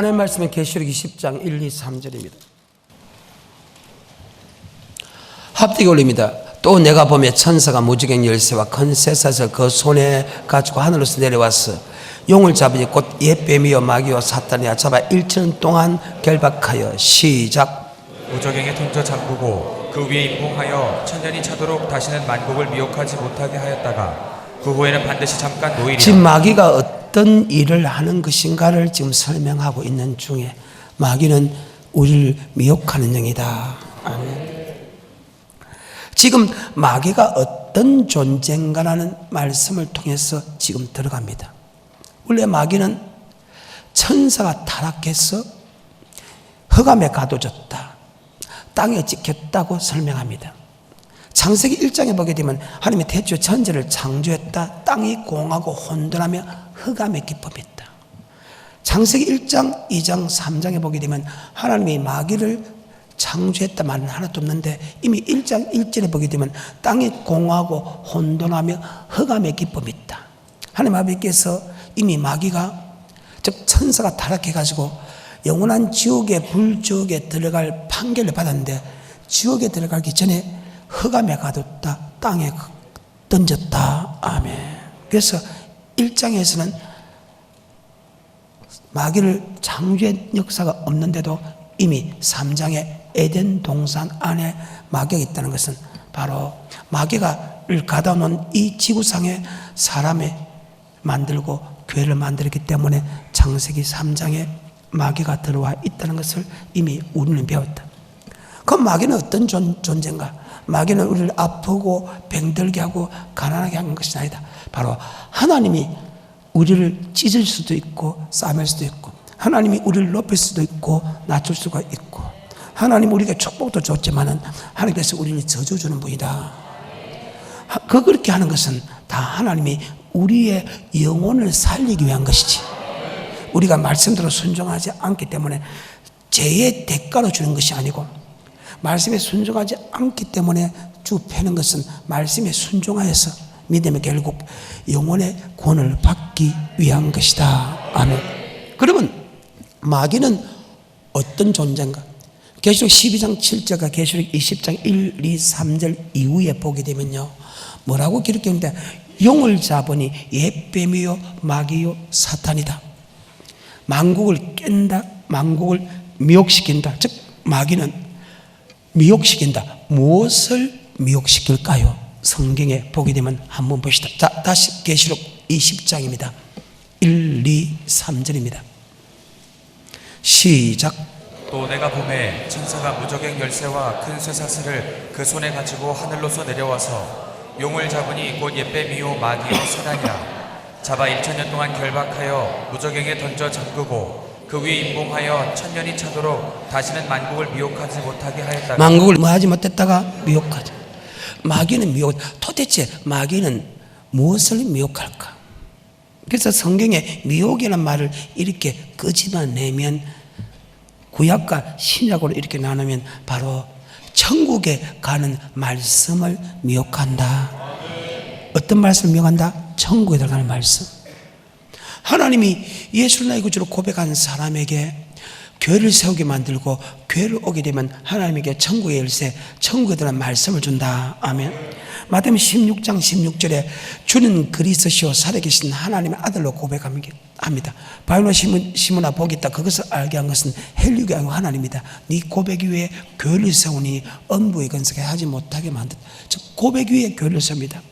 하나님 말씀은 계시록 20장 1, 2, 3절입니다. 합되게 올립니다. 또 내가 보며 천사가 무지개 열쇠와 큰 쇠사슬 그 손에 가지고 하늘로서 내려왔어. 용을 잡으니 곧 옛뱀이요 마귀요 사탄이야 잡아 일천 동안 결박하여 시작 무적행에 던져 잠그고 그 위에 임봉하여 천년이 차도록 다시는 만국을 미혹하지 못하게 하였다가 그 후에는 반드시 잠깐 노일이라 지금 마귀가 어떤 일을 하는 것인가를 지금 설명하고 있는 중에 마귀는 우리를 미혹하는 영이다. 아멘. 지금 마귀가 어떤 존재인가라는 말씀을 통해서 지금 들어갑니다. 원래 마귀는 천사가 타락해서 흑암에 가둬졌다. 땅에 찍혔다고 설명합니다. 창세기 1장에 보게 되면 하나님이 태초 천지를 창조했다. 땅이 공하고 혼돈하며 흑암의 기쁨이 있다. 창세기 1장, 2장, 3장에 보게 되면 하나님이 마귀를 창조했다 말은 하나도 없는데 이미 1장 1절에 보게 되면 땅이 공하고 혼돈하며 흑암의 기쁨이 있다. 하나님 아버지께서 이미 마귀가 즉 천사가 타락해가지고 영원한 지옥의 불지옥에 들어갈 판결을 받았는데 지옥에 들어가기 전에 흑암에 가뒀다 땅에 던졌다 아멘 그래서 1장에서는 마귀를 창조한 역사가 없는데도 이미 3장에 에덴 동산 안에 마귀가 있다는 것은 바로 마귀가를 가다 놓은 이 지구상에 사람의 만들고 교회를 만들었기 때문에 창세기 3장에 마귀가 들어와 있다는 것을 이미 우리는 배웠다. 그럼 마귀는 어떤 존, 존재인가? 마귀는 우리를 아프고 병들게 하고 가난하게 하는 것이 아니다. 바로 하나님이 우리를 찢을 수도 있고 싸맬 수도 있고 하나님이 우리를 높일 수도 있고 낮출 수가 있고 하나님 우리에게 축복도 줬지만은 하나님께서 우리를 저주 주는 분이다. 하- 그 그렇게 하는 것은 다 하나님이 우리의 영혼을 살리기 위한 것이지. 우리가 말씀대로 순종하지 않기 때문에 죄의 대가로 주는 것이 아니고 말씀에 순종하지 않기 때문에 주 패는 것은 말씀에 순종하여서 믿음의 결국 영혼의 구원을 받기 위한 것이다. 아멘. 그러면 마귀는 어떤 존재인가? 계시록 12장 7절과 계시록 20장 1, 2, 3절 이후에 보게 되면요. 뭐라고 기록했는데 용을 잡으니 옛뱀이요 마귀요 사탄이다. 만국을 깬다. 만국을 미혹시킨다. 즉 마귀는 미혹시킨다. 무엇을 미혹시킬까요? 성경에 보게 되면 한번 보시다. 자, 다시 계시록 20장입니다. 1, 2, 3절입니다. 시작. 또 내가 봄에 천사가 무적행 열쇠와 큰 쇠사슬을 그 손에 가지고 하늘로서 내려와서 용을 잡으니 곧 옛뱀이요 마귀요 사단이라 잡아 일천년 동안 결박하여 무적행에 던져 잠그고 그 위에 임봉하여 천년이 차도록 다시는 만국을 미혹하지 못하게 하였다가 만국을 뭐 하지 못했다가 미혹하죠. 마귀는 미혹, 도대체 마귀는 무엇을 미혹할까? 그래서 성경에 미혹이라는 말을 이렇게 끄집어내면 구약과 신약으로 이렇게 나누면 바로 천국에 가는 말씀을 미혹한다. 어떤 말씀을 미혹한다? 천국에 들어가는 말씀. 하나님이 예수를 나의 구주로 고백한 사람에게 교회를 세우게 만들고 교회를 오게 되면 하나님에게 천국의 열쇠, 천국에 대한 말씀을 준다. 아멘. 마태복음 16장 16절에 주는 그리스도시요 살아계신 하나님의 아들로 고백합니다. 바이오나 시문, 시문아 복이 있다. 그것을 알게 한 것은 헬리가 아니고 하나님이다. 네 고백 위에 교회를 세우니 엄부의 건설에 하지 못하게 만든. 즉 고백 위에 교회를 세웁니다.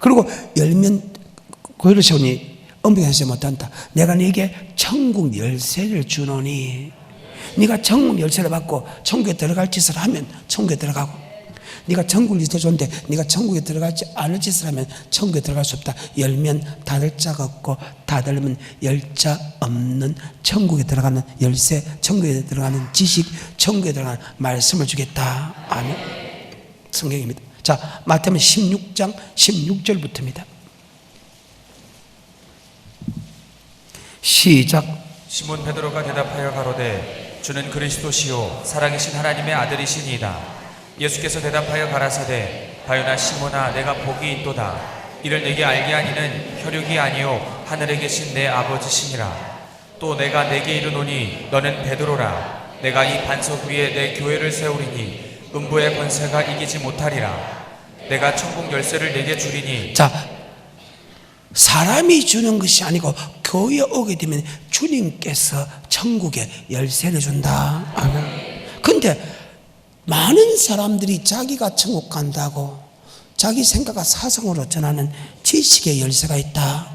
그리고 열면 세우니 엄격하지 못한다. 내가 네게 천국 열쇠를 주노니 네가 천국 열쇠를 받고 천국에 들어갈 짓을 하면 천국에 들어가고 네가 천국을 더 좋은데 네가 천국에 들어가지 않을 짓을 하면 천국에 들어갈 수 없다. 열면 닫을 자가 없고 닫으면 열자 없는 천국에 들어가는 열쇠, 천국에 들어가는 지식, 천국에 들어가는 말씀을 주겠다. 아멘. 성경입니다. 자, 마태복음 16장 16절부터입니다. 시작. 시몬 베드로가 대답하여 가로되 주는 그리스도시요 살아계신 하나님의 아들이시니이다. 예수께서 대답하여 가라사대 바요나 시몬아 내가 복이 있도다. 이를 내게 알게 하니는 혈육이 아니요 하늘에 계신 내 아버지시니라. 또 내가 내게 이르노니 너는 베드로라. 내가 이 반석 위에 내 교회를 세우리니 음부의 권세가 이기지 못하리라. 내가 천국 열쇠를 내게 주리니 자, 사람이 주는 것이 아니고 교회에 오게 되면 주님께서 천국의 열쇠를 준다. 아멘. 근데 많은 사람들이 자기가 천국 간다고 자기 생각과 사상으로 전하는 지식의 열쇠가 있다.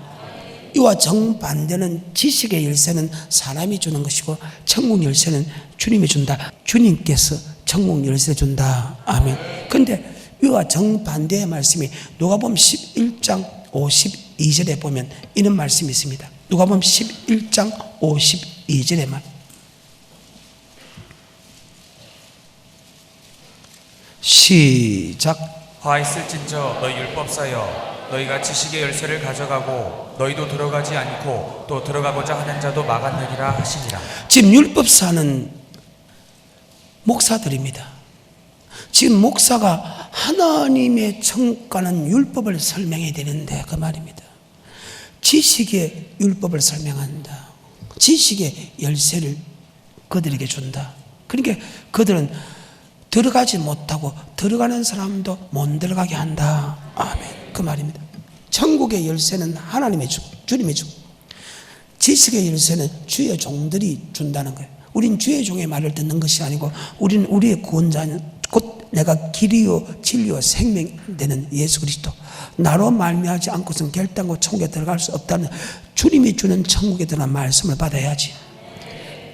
이와 정반대는 지식의 열쇠는 사람이 주는 것이고 천국 열쇠는 주님이 준다. 주님께서 천국 열쇠 준다. 아멘. 근데 이와 정반대의 말씀이 누가복음 11장 52절에 보면 이런 말씀이 있습니다. 누가복음 11장 52절에 말. 시작. 화 있을진저 너희 율법사여 너희가 지식의 열쇠를 가져가고 너희도 들어가지 않고 또 들어가고자 하는 자도 막았느니라 하시니라 지금 율법사는 목사들입니다. 지금 목사가 하나님의 천국가는 율법을 설명해야 되는데 그 말입니다. 지식의 율법을 설명한다. 지식의 열쇠를 그들에게 준다. 그러니까 그들은 들어가지 못하고 들어가는 사람도 못 들어가게 한다. 아멘. 그 말입니다. 천국의 열쇠는 하나님의 주고 주님의 주고 지식의 열쇠는 주의 종들이 준다는 거예요. 우린 주의 종의 말을 듣는 것이 아니고 우리는 우리의 구원자는 곧 내가 길이요 진리요 생명 되는 예수 그리스도 나로 말미하지 않고선 결단코 천국에 들어갈 수 없다는 주님이 주는 천국에 들어간 말씀을 받아야지.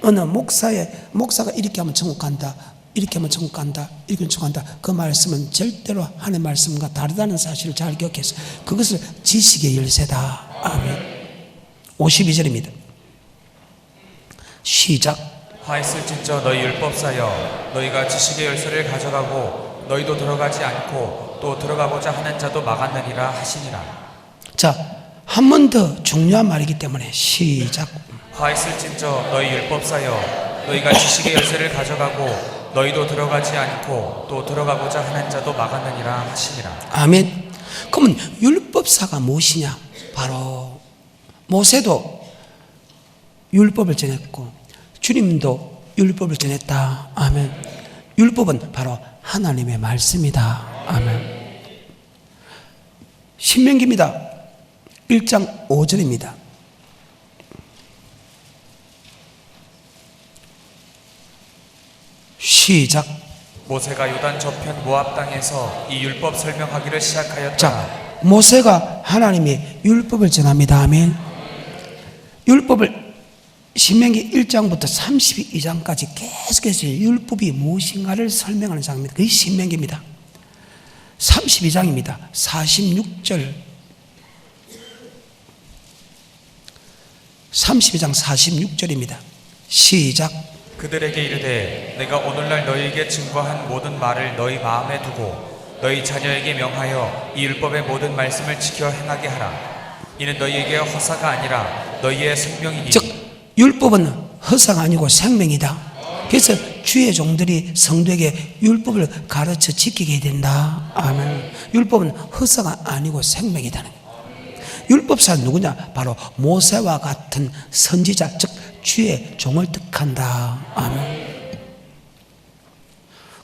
어느 목사의 목사가 이렇게 하면 천국 간다. 이렇게 하면 천국 간다. 이렇게 하면 천국 간다. 그 말씀은 절대로 하나님의 말씀과 다르다는 사실을 잘 기억해서 그것을 지식의 열쇠다. 아멘. 52절입니다. 시작. 화 있을 진저 너희 율법사여 너희가 지식의 열쇠를 가져가고 너희도 들어가지 않고 또 들어가고자 하는 자도 막았느니라 하시니라 자, 한 번 더 중요한 말이기 때문에 시작. 화 있을 진저 너희 율법사여 너희가 지식의 열쇠를 가져가고 너희도 들어가지 않고 또 들어가고자 하는 자도 막았느니라 하시니라 아멘. 그러면 율법사가 무엇이냐? 바로 모세도 율법을 전했고 주님도 율법을 전했다. 아멘. 율법은 바로 하나님의 말씀이다. 아멘. 신명기입니다. 1장 5절입니다. 시작. 모세가 요단 저편 모압 땅에서 이 율법 설명하기를 시작하였다 자, 모세가 하나님의 율법을 전합니다. 아멘. 율법을 신명기 1장부터 32장까지 계속해서 율법이 무엇인가를 설명하는 장입니다. 그게 신명기입니다. 32장입니다. 46절 32장 46절입니다. 시작. 그들에게 이르되 내가 오늘날 너희에게 증거한 모든 말을 너희 마음에 두고 너희 자녀에게 명하여 이 율법의 모든 말씀을 지켜 행하게 하라 이는 너희에게 허사가 아니라 너희의 생명이니 즉 율법은 허사가 아니고 생명이다. 그래서 주의 종들이 성도에게 율법을 가르쳐 지키게 된다. 아멘. 율법은 허사가 아니고 생명이다는. 율법사 누구냐? 바로 모세와 같은 선지자, 즉 주의 종을 뜻한다. 아멘.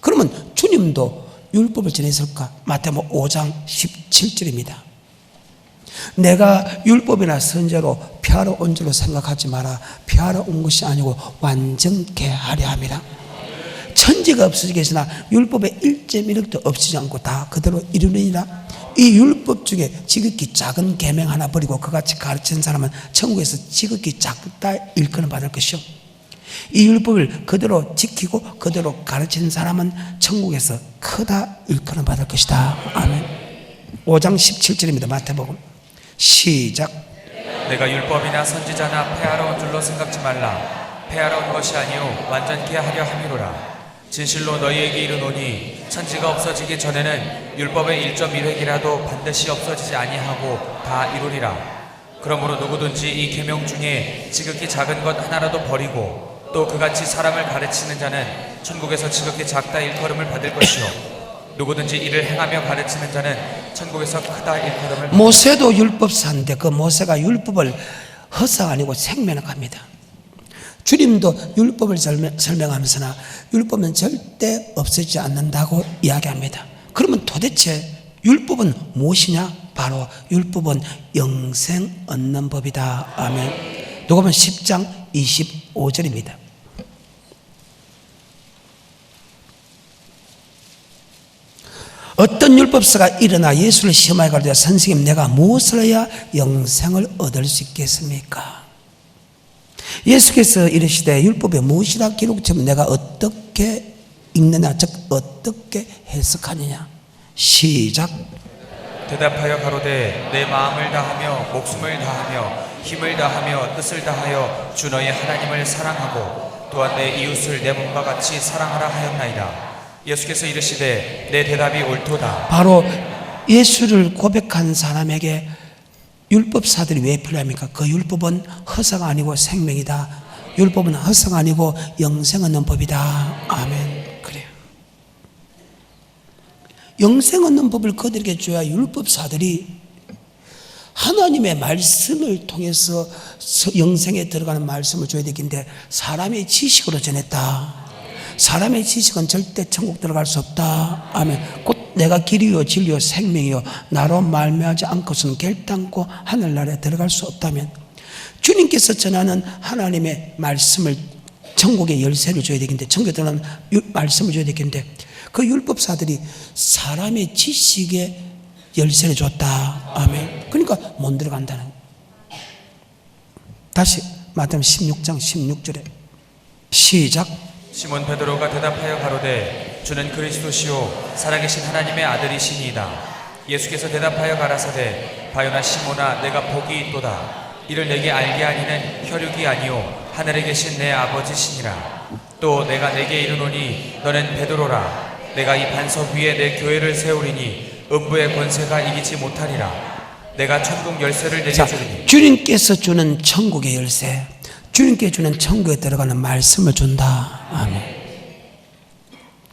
그러면 주님도 율법을 전했을까? 마태복음 5장 17절입니다. 내가 율법이나 선제로 피하러 온 줄로 생각하지 마라. 피하러 온 것이 아니고 완전케 하려 함이라. 천지가 없어지게 했으나 율법의 1.1획도 없어지지 않고 다 그대로 이루느니라. 이 율법 중에 지극히 작은 계명 하나 버리고 그같이 가르치는 사람은 천국에서 지극히 작다 일컬음 받을 것이요. 이 율법을 그대로 지키고 그대로 가르치는 사람은 천국에서 크다 일컬음 받을 것이다. 아멘. 5장 17절입니다. 마태복음. 시작. 내가 율법이나 선지자나 폐하러 온 줄로 생각지 말라. 폐하러 온 것이 아니요 완전케 하려 함이로라. 진실로 너희에게 이르노니 천지가 없어지기 전에는 율법의 1.1획이라도 반드시 없어지지 아니하고 다 이루리라. 그러므로 누구든지 이 계명 중에 지극히 작은 것 하나라도 버리고 또 그같이 사람을 가르치는 자는 천국에서 지극히 작다 일컬음을 받을 것이요 누구든지 이를 행하며 가르치는 자는 천국에서 크다 일컬음을 모세도 율법사인데 그 모세가 율법을 허사가 아니고 생명을 합니다. 주님도 율법을 설명- 설명하면서나 율법은 절대 없어지지 않는다고 이야기합니다. 그러면 도대체 율법은 무엇이냐? 바로 율법은 영생 얻는 법이다. 아멘. 누가복음 10장 25절입니다. 어떤 율법사가 일어나 예수를 시험하여 가르쳐 선생님 내가 무엇을 해야 영생을 얻을 수 있겠습니까? 예수께서 이르시되 율법에 무엇이라 기록되면 내가 어떻게 읽느냐 즉 어떻게 해석하느냐 시작 대답하여 가로되 내 마음을 다하며 목숨을 다하며 힘을 다하며 뜻을 다하여 주 너의 하나님을 사랑하고 또한 내 이웃을 내 몸과 같이 사랑하라 하였나이다. 예수께서 이르시되 내 대답이 옳도다. 바로 예수를 고백한 사람에게 율법사들이 왜 필요합니까? 그 율법은 허사가 아니고 생명이다. 율법은 허사가 아니고 영생 얻는 법이다. 아멘. 그래요. 영생 얻는 법을 그들에게 줘야 율법사들이 하나님의 말씀을 통해서 서- 영생에 들어가는 말씀을 줘야 되긴데 사람의 지식으로 전했다. 사람의 지식은 절대 천국 들어갈 수 없다. 아멘. 곧 내가 길이요 진리요 생명이요 나로 말미하지 않고서는 결단코 하늘나라에 들어갈 수 없다면 주님께서 전하는 하나님의 말씀을 천국의 열쇠를 줘야 되겠는데 천국에 들어가는 율- 말씀을 줘야 되겠는데 그 율법사들이 사람의 지식에 열쇠를 줬다. 아멘. 그러니까 못 들어간다는. 다시 마태복음 16장 16절에 시작. 시몬 베드로가 대답하여 가로되 주는 그리스도시요 살아계신 하나님의 아들이시니이다. 예수께서 대답하여 가라사대 바요나 시몬아 내가 복이 있도다. 이를 내게 알게 하니는 혈육이 아니요 하늘에 계신 내 아버지시니라. 또 내가 내게 이르노니 너는 베드로라. 내가 이 반석 위에 내 교회를 세우리니 음부의 권세가 이기지 못하리라. 내가 천국 열쇠를 내게 자, 주리니 주님께서 주는 천국의 열쇠, 주님께 주는 천국에 들어가는 말씀을 준다. 아멘.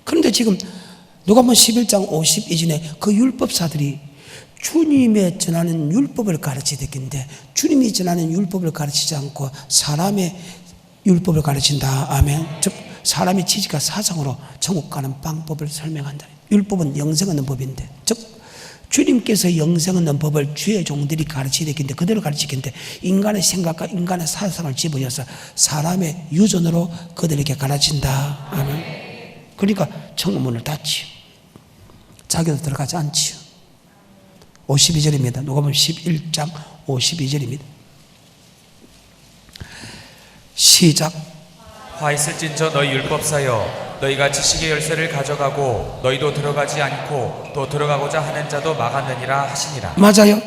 그런데 지금 누가복음 11장 52절에 그 율법사들이 주님의 전하는 율법을 가르치듯인데 주님이 전하는 율법을 가르치지 않고 사람의 율법을 가르친다. 아멘. 즉 사람의 지식과 사상으로 천국 가는 방법을 설명한다. 율법은 영생 얻는 법인데 즉 주님께서 영생 얻는 법을 주의 종들이 가르치게 되긴데 그대로 가르치긴데 인간의 생각과 인간의 사상을 집어넣어서 사람의 유전으로 그들에게 가르친다. 아멘. 그러니까 천국문을 닫지요. 자기도 들어가지 않지요. 52절입니다. 누가복음 11장 52절입니다. 시작. 화 있을진저 너희 율법사여 너희가 지식의 열쇠를 가져가고 너희도 들어가지 않고 또 들어가고자 하는 자도 막았느니라 하시니라 맞아요.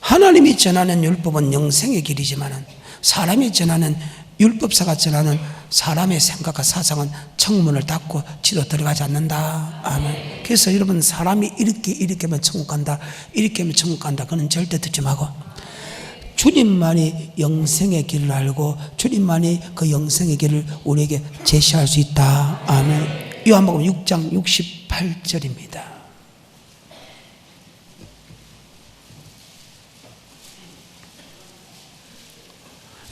하나님이 전하는 율법은 영생의 길이지만은 사람이 전하는 율법사가 전하는 사람의 생각과 사상은 청문을 닫고 지도 들어가지 않는다. 아멘. 그래서 여러분 사람이 이렇게 이렇게 하면 천국 간다. 이렇게 하면 천국 간다. 그는 절대 듣지 말고 주님만이 영생의 길을 알고 주님만이 그 영생의 길을 우리에게 제시할 수 있다. 아멘. 요한복음 6장 68절입니다.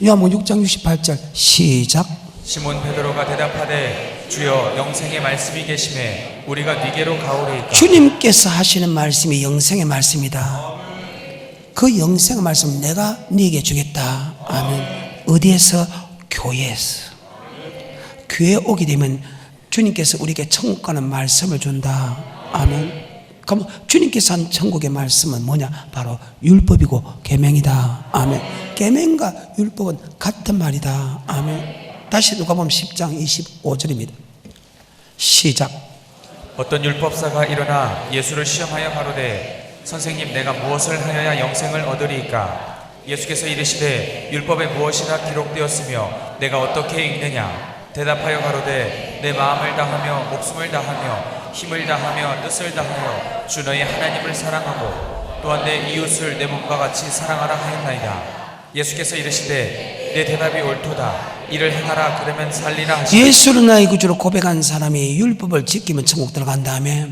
요한복음 6장 68절 시작. 시몬 베드로가 대답하되 주여 영생의 말씀이 계심에 우리가 네게로 가오리이까 주님께서 하시는 말씀이 영생의 말씀이다. 그 영생의 말씀 내가 네게 주겠다. 아멘. 어디에서? 교회에서. 교회 오게 되면 주님께서 우리에게 천국 가는 말씀을 준다. 아멘. 그럼 주님께서 한 천국의 말씀은 뭐냐? 바로 율법이고 계명이다. 아멘. 계명과 율법은 같은 말이다. 아멘. 다시 누가 보면 10장 25절입니다. 시작. 어떤 율법사가 일어나 예수를 시험하여 가로되 선생님 내가 무엇을 하여야 영생을 얻으리이까? 예수께서 이르시되 율법에 무엇이라 기록되었으며 내가 어떻게 읽느냐? 대답하여 가로되 내 마음을 다하며 목숨을 다하며 힘을 다하며 뜻을 다하여 주 너희 하나님을 사랑하고 또한 내 이웃을 내 몸과 같이 사랑하라 하였나이다. 예수께서 이르시되 내 대답이 옳도다. 이를 행하라. 그러면 살리라 하시니 예수를 나의 구주로 고백한 사람이 율법을 지키면 천국 들어간 다음에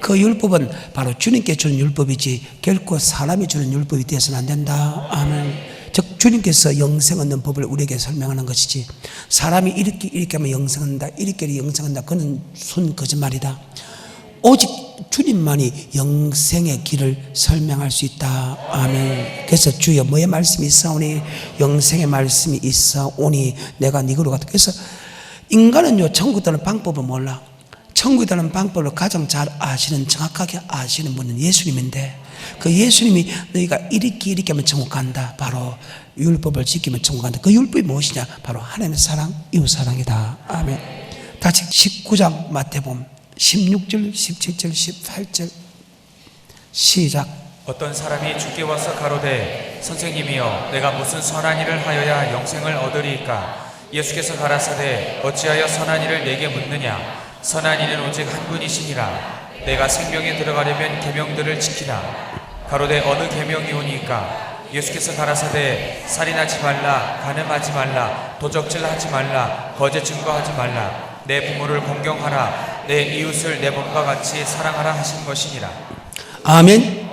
그 율법은 바로 주님께 주는 율법이지 결코 사람이 주는 율법이 되어서는 안 된다. 아멘. 즉 주님께서 영생 얻는 법을 우리에게 설명하는 것이지 사람이 이렇게 이렇게 하면 영생 얻는다 이렇게 영생 얻는다. 그는 순 거짓말이다. 오직 주님만이 영생의 길을 설명할 수 있다. 아멘. 그래서 주여 뭐의 말씀이 있사오니? 영생의 말씀이 있사오니? 내가 니그로 갔다. 그래서 인간은요 천국 가는 방법을 몰라 천국에 가는 방법을 가장 잘 아시는 정확하게 아시는 분은 예수님인데 그 예수님이 너희가 이렇게 이렇게 하면 천국 간다. 바로 율법을 지키면 천국 간다. 그 율법이 무엇이냐? 바로 하나님의 사랑 이웃 사랑이다. 아멘. 다시 19장 마태복음 16절 17절 18절. 시작. 어떤 사람이 주께 와서 가로되 선생님이여 내가 무슨 선한 일을 하여야 영생을 얻으리이까? 예수께서 가라사대 어찌하여 선한 일을 내게 묻느냐 선한 이는 오직 한 분이시니라 내가 생명에 들어가려면 계명들을 지키라 가로되 어느 계명이 오니까 예수께서 가라사대 살인하지 말라 간음하지 말라 도적질하지 말라 거짓 증거하지 말라 내 부모를 공경하라 내 이웃을 내 몸과 같이 사랑하라 하신 것이니라 아멘.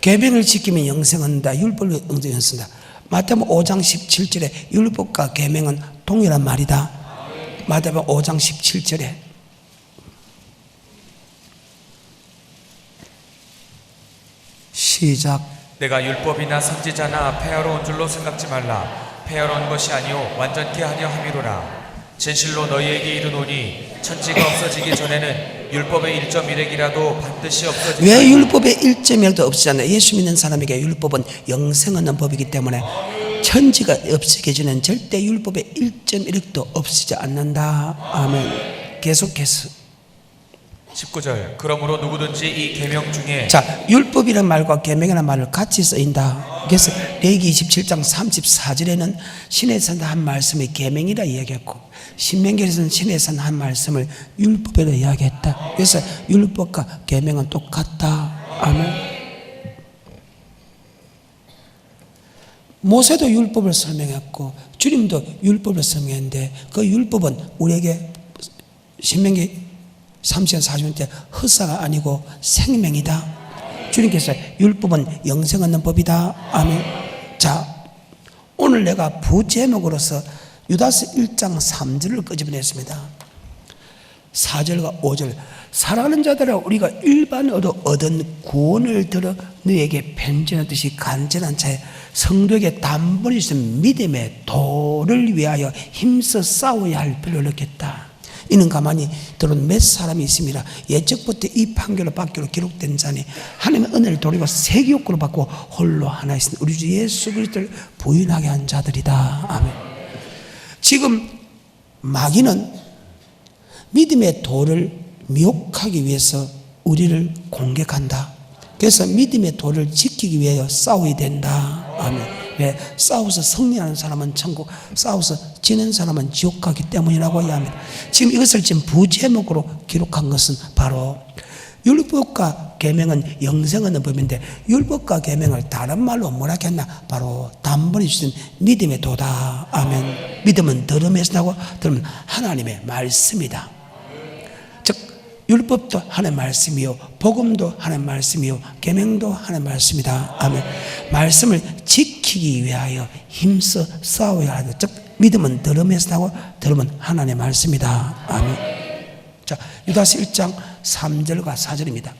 계명을 지키면 영생한다. 율법을 영생한다. 마태복음 5장 17절에 율법과 계명은 동일한 말이다. 마태복음 5장 17절에 시작. 내가 율법이나 선지자나 폐하러 온 줄로 생각지 말라 폐하러 온 것이 아니요 완전케 하려 함이로라 진실로 너희에게 이르노니 천지가 없어지기 전에는 율법의 1.1핵이라도 반드시 없어지리라 왜 율법의 1.1도 없지 않나? 예수 믿는 사람에게 율법은 영생 얻는 법이기 때문에 천지가 없어지기 전엔 절대 율법의 1.1도 없어지지 않는다. 아멘. 계속해서 19절 그러므로 누구든지 이 계명 중에 자, 율법이라는 말과 계명이라는 말을 같이 쓰인다. 그래서 레기 27장 34절에는 신에서 한 말씀이 계명이라 이야기했고 신명기에서는 신에서 한 말씀을 율법이라 이야기했다. 그래서 율법과 계명은 똑같다. 아멘. 모세도 율법을 설명했고 주님도 율법을 설명했는데 그 율법은 우리에게 신명기 30년 40년 때 헛사가 아니고 생명이다. 주님께서 율법은 영생 얻는 법이다. 아멘. 자, 오늘 내가 부제목으로서 유다스 1장 3절을 끄집어냈습니다. 4절과 5절 사랑하는 자들아 우리가 일반으로 얻은 구원을 들어 너에게 편지하듯이 간절한 차에 성도에게 단번에 주신 믿음의 도를 위하여 힘써 싸워야 할 필요를 느꼈다. 이는 가만히 들은 몇 사람이 있습니다. 예적부터 이 판결을 받기로 기록된 자니 하나님의 은혜를 돌리고 세기욕구를 받고 홀로 하나 있으니 우리 주 예수 그리스도를 부인하게 한 자들이다. 아멘. 지금 마귀는 믿음의 도를 미혹하기 위해서 우리를 공격한다. 그래서 믿음의 도를 지키기 위하여 싸워야 된다. 아멘. 왜? 싸워서 승리하는 사람은 천국, 싸워서 지는 사람은 지옥 가기 때문이라고 이야기합니다. 지금 이것을 지금 부제목으로 기록한 것은 바로 율법과 계명은 영생 얻는 법인데 율법과 계명을 다른 말로 뭐라 했나? 바로 단번에 주신 믿음의 도다. 아멘. 믿음은 들음에서 나고 들음은 하나님의 말씀이다. 즉 율법도 하나의 말씀이요 복음도 하나의 말씀이요 계명도 하나의 말씀이다. 아멘. 말씀을 지키기 위하여 힘써 싸워야 하다 즉 믿음은 들음에서 나고 들음은 하나님의 말씀이다. 아멘. 자 유다서 1장 3절과 4절입니다.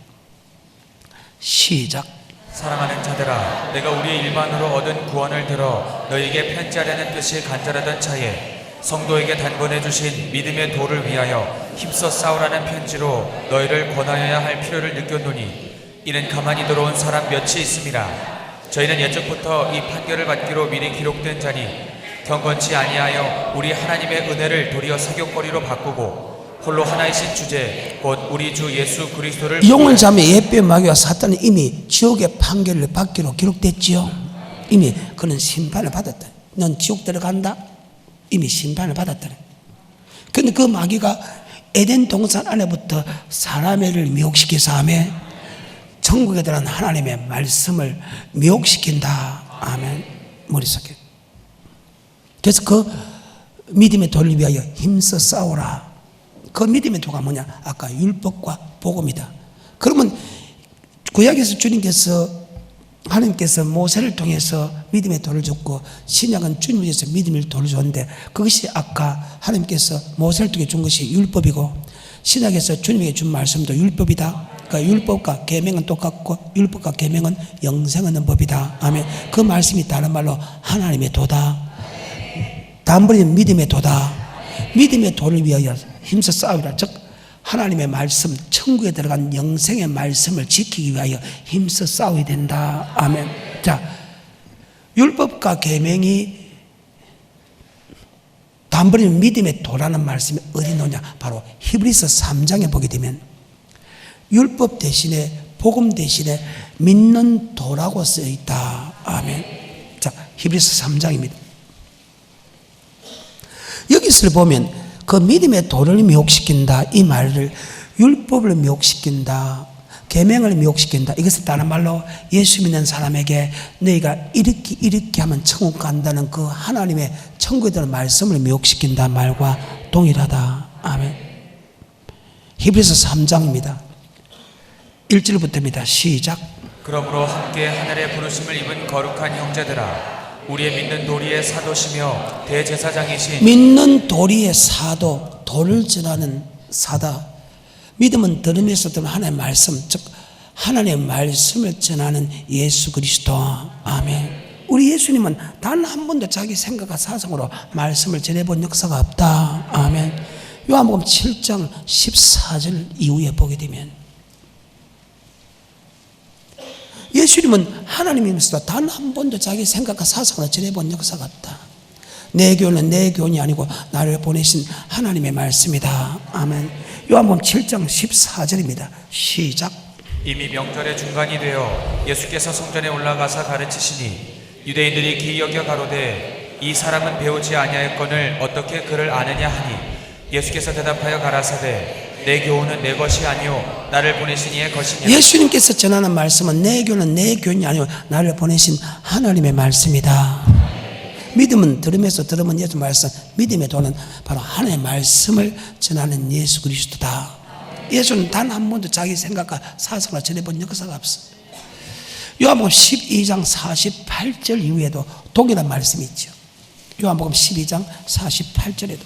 시작. 사랑하는 자들아 내가 우리의 일반으로 얻은 구원을 들어 너희에게 편지하려는 뜻이 간절하던 차에 성도에게 단번해 주신 믿음의 도를 위하여 힘써 싸우라는 편지로 너희를 권하여야 할 필요를 느꼈노니 이는 가만히 들어온 사람 몇이 있습니다. 저희는 예적부터 이 판결을 받기로 미리 기록된 자니 경건치 아니하여 우리 하나님의 은혜를 도리어 사격거리로 바꾸고 홀로 하나이신 주제 곧 우리 주 예수 그리스도를 영을 잠에 예배 마귀와 사탄은 이미 지옥의 판결을 받기로 기록됐지요. 이미 그는 심판을 받았다. 넌 지옥 들어간다 이미 심판을 받았다 근데 그 마귀가 에덴 동산 안에부터 사람을 미혹시켜서 하며 천국에 들어간 하나님의 말씀을 미혹시킨다. 아멘. 머릿속에. 그래서 그 믿음의 도를 위하여 힘써 싸우라. 그 믿음의 도가 뭐냐? 아까 율법과 복음이다. 그러면 구약에서 주님께서 하나님께서 모세를 통해서 믿음의 돌을 줬고 신약은 주님을 위해서 믿음의 돌을 줬는데 그것이 아까 하나님께서 모세를 통해 준 것이 율법이고 신약에서 주님에게 준 말씀도 율법이다. 그러니까 율법과 계명은 똑같고 율법과 계명은 영생하는 법이다. 아멘. 그 말씀이 다른 말로 하나님의 도다. 단번에 믿음의 도다. 믿음의 도를 위하여 힘써 싸우라. 즉 하나님의 말씀, 천국에 들어간 영생의 말씀을 지키기 위하여 힘써 싸워야 된다. 아멘. 자, 율법과 계명이 단번에 믿음의 도라는 말씀이 어디 나오냐? 바로 히브리서 3장에 보게 되면 율법 대신에 복음 대신에 믿는 도라고 쓰여 있다. 아멘. 자, 히브리서 3장입니다. 여기서 보면 그 믿음의 도를 미혹시킨다. 이 말을 율법을 미혹시킨다. 계명을 미혹시킨다. 이것은 다른 말로 예수 믿는 사람에게 너희가 이렇게 이렇게 하면 천국 간다는 그 하나님의 천국에 대한 말씀을 미혹시킨다 말과 동일하다. 아멘. 히브리서 3장입니다. 1절부터입니다. 시작. 그러므로 함께 하늘의 부르심을 입은 거룩한 형제들아 우리의 믿는 도리의 사도시며 대제사장이신 믿는 도리의 사도, 도를 전하는 사다. 믿음은 들음에서 듣는 하나님의 말씀, 즉 하나님의 말씀을 전하는 예수 그리스도. 아멘. 우리 예수님은 단 한 번도 자기 생각과 사상으로 말씀을 전해본 역사가 없다. 아멘. 요한복음 7장 14절 이후에 보게 되면 예수님은 하나님이면서도 단 한 번도 자기 생각과 사상으로 전해본 역사가 없다. 내 교는 내 교훈이 아니고 나를 보내신 하나님의 말씀이다. 아멘. 요한복음 7장 14절입니다. 시작. 이미 명절의 중간이 되어 예수께서 성전에 올라가사 가르치시니 유대인들이 기여겨 가로되 이 사람은 배우지 아니하였거늘 어떻게 그를 아느냐 하니 예수께서 대답하여 가라사대 내 교훈은 내 것이 아니요 나를 보내신 이의 것이냐 예수님께서 전하는 말씀은 내 교는 내 교훈이 아니고 나를 보내신 하나님의 말씀이다. 믿음은 들으면서 들으면 예수 말씀, 믿음의 도는 바로 하나님의 말씀을 전하는 예수 그리스도다. 예수는 단 한 번도 자기 생각과 사상을 전해본 역사가 없어. 요한복음 12장 48절 이후에도 동일한 말씀이 있죠. 요한복음 12장 48절에도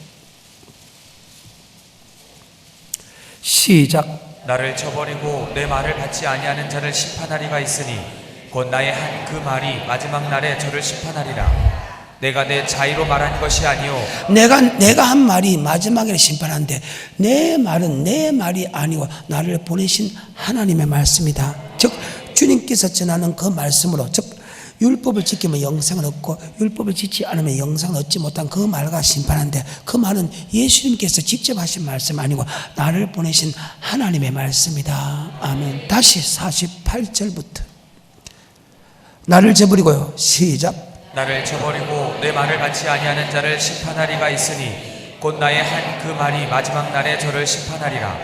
시작. 나를 저버리고 내 말을 받지 아니하는 자를 심판하리가 있으니 곧 나의 한 그 말이 마지막 날에 저를 심판하리라 내가 내 자의로 말한 것이 아니요 내가 내가 한 말이 마지막에 심판한데 내 말은 내 말이 아니고 나를 보내신 하나님의 말씀이다. 즉 주님께서 전하는 그 말씀으로 즉 율법을 지키면 영생을 얻고 율법을 지키지 않으면 영생을 얻지 못한 그 말과 심판한데 그 말은 예수님께서 직접 하신 말씀 아니고 나를 보내신 하나님의 말씀이다. 아멘. 다시 48절부터 나를 저버리고요. 시작. 나를 저버리고 내 말을 받지 아니하는 자를 심판하리가 있으니 곧 나의 한 그 말이 마지막 날에 저를 심판하리라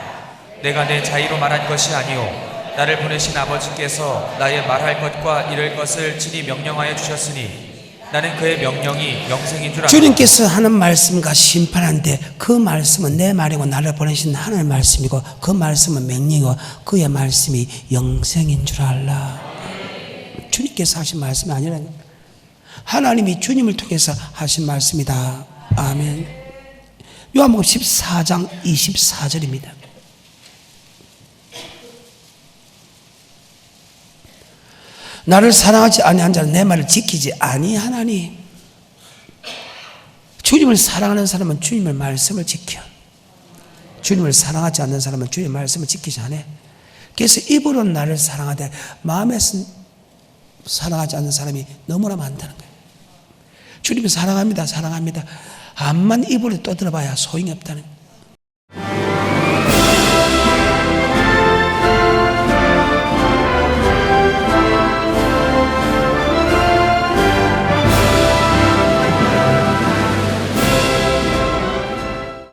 내가 내 자의로 말한 것이 아니요 나를 보내신 아버지께서 나의 말할 것과 이를 것을 친히 명령하여 주셨으니 나는 그의 명령이 영생인 줄 알아 주님께서 하는 말씀과 심판한데 그 말씀은 내 말이고 나를 보내신 하나님의 말씀이고 그 말씀은 명령이고 그의 말씀이 영생인 줄 알라. 주님께서 하신 말씀이 아니라 하나님이 주님을 통해서 하신 말씀이다. 아멘. 요한복음 14장 24절입니다. 나를 사랑하지 아니한 자는 내 말을 지키지 아니하나니. 주님을 사랑하는 사람은 주님의 말씀을 지켜. 주님을 사랑하지 않는 사람은 주님의 말씀을 지키지 않아. 그래서 입으로 나를 사랑하되 마음에서 사랑하지 않는 사람이 너무나 많다는 거예요. 주님을 사랑합니다 사랑합니다. 암만 입으로 떠들어봐야 소용이 없다는 거예요